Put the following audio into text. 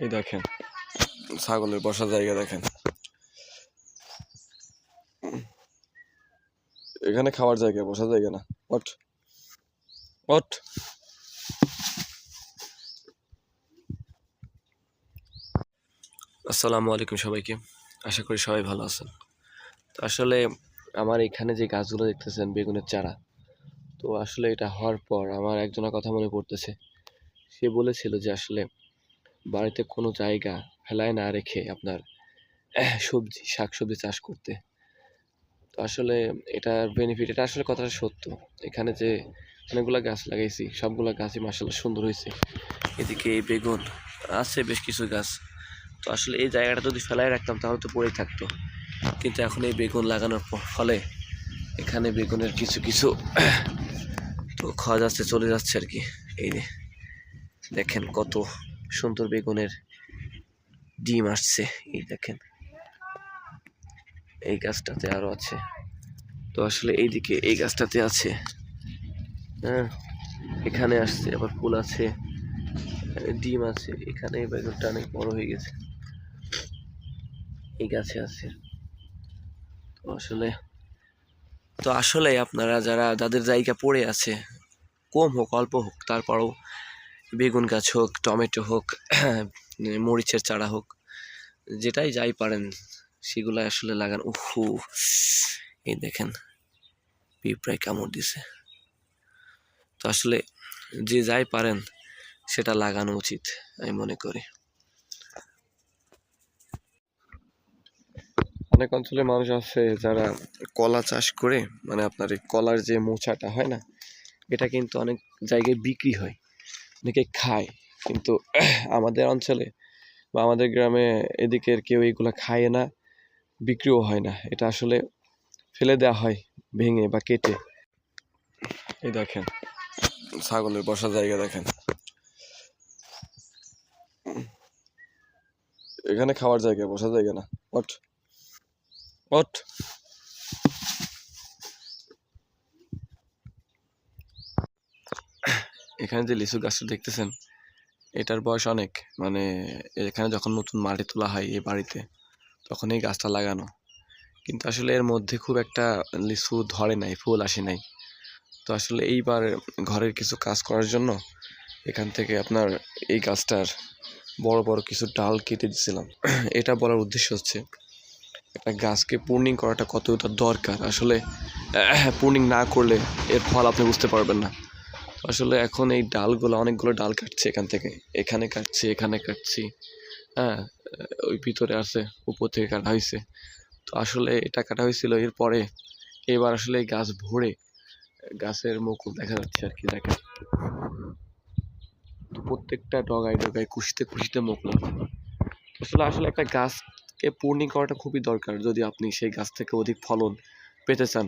এই দেখেন। ছাগলের বসার জায়গা দেখেন। এখানে খাওয়ার জায়গা বসার জায়গা না। ওট ওট আসসালামু আলাইকুম সবাইকে। আশা করি সবাই ভালো আছেন। তো আসলে আমার এখানে যে গাছগুলো দেখতেছেন বেগুনের চারা তো আসলে এটা হওয়ার পর আমার একজনের কথা মনে পড়তেছে। সে বলেছিল যে আসলে বাড়িতে কোনো জায়গা ফেলায় না রেখে আপনার সবজি, শাকসবজি চাষ করতে। তো আসলে এটার বেনিফিট এটা আসলে কথাটা সত্য। এখানে যে অনেকগুলো গাছ লাগাইছি, সবগুলো গাছই মাসাল্লাহ সুন্দর হয়েছে এদিকে এই বেগুন আছে, বেশ কিছু গাছ। তো আসলে এই জায়গাটা যদি ফেলায় রাখতাম তাহলে তো পড়েই থাকতো। কিন্তু এখন এই বেগুন লাগানোর ফলে এখানে বেগুনের কিছু কিছু তো খাওয়া যাচ্ছে, চলে যাচ্ছে আর কি। এই দেখেন কত সুন্দর বেগুনের ডিম আসছে, এই দেখেন। এই গাছটাতে আরও আছে। তো আসলে এইদিকে এই গাছটাতে আছে। হ্যাঁ এখানে আসছে, আবার ফুল আছে ডিম আছে, এখানে বেগুনটা অনেক বড় হয়ে গেছে। এই গাছে আছে। তো আসলে তো আসলে আপনারা যারা, যাদের জায়গা পড়ে আছে, কম হোক, অল্প হোক, তারপরেও বেগুন গাছ হোক, টমেটো হোক, মরিচের চারা হোক, যেটাই যাই পারেন সেগুলো আসলে লাগান। উহু এই দেখেন, পিঁপড়ায় কামড় দিছে। তো আসলে যে যাই পারেন, সেটা লাগানো উচিত, আমি মনে করি। অনেক অঞ্চলে মানুষ আছে যারা কলা চাষ করে মানে আপনার এই কলার যে মোচাটা হয় না, এটা কিন্তু অনেক জায়গায় বিক্রি হয়। অনেকে খায়। কিন্তু আমাদের অঞ্চলে বা আমাদের গ্রামে এদিকের কেউ এগুলো খায় না, বিক্রিও হয় না। এটা আসলে ফেলে দেওয়া হয় ভেঙে বা কেটে। এই দেখেন, ছাগলের বসার জায়গা দেখেন। এখানে খাওয়ার জায়গা, বসার জায়গা না। ওট ওট এখানে যে লিচু গাছটা দেখতেছেন, এটার বয়স অনেক। মানে এখানে যখন নতুন মাটি তোলা হয় এই বাড়িতে, তখন এই গাছটা লাগানো। কিন্তু আসলে এর মধ্যে খুব একটা লিচু ধরে নাই, ফুল আসে নাই। তো আসলে এইবার ঘরের কিছু কাজ করার জন্য এখান থেকে আপনার এই গাছটার বড় বড় কিছু ডাল কেটে দিছিলাম এটা বলার উদ্দেশ্য হচ্ছে, একটা গাছকে পূর্ণিং করাটা কতটা দরকার? আসলে পূর্ণিং না করলে এর ফল আপনি বুঝতে পারবেন না। আসলে এখন এই ডালগুলো, অনেকগুলো ডাল কাটছে এখান থেকে। এখানে কাটছি এখানে কাটছি। হ্যাঁ ওই ভিতরে আছে, উপর থেকে কাটা হয়েছে তো আসলে এটা কাটা হয়েছিল এরপরে এবার আসলে গাছ ভরে গাছের মুকুল দেখা যাচ্ছে আর কি, দেখেন। প্রত্যেকটা ডগায় ডগায় কুশিতে কুশিতে মুকুল আসলে আসলে একটা গাছকে পূর্ণি করাটা খুবই দরকার যদি আপনি সেই গাছ থেকে অধিক ফলন পেতে চান।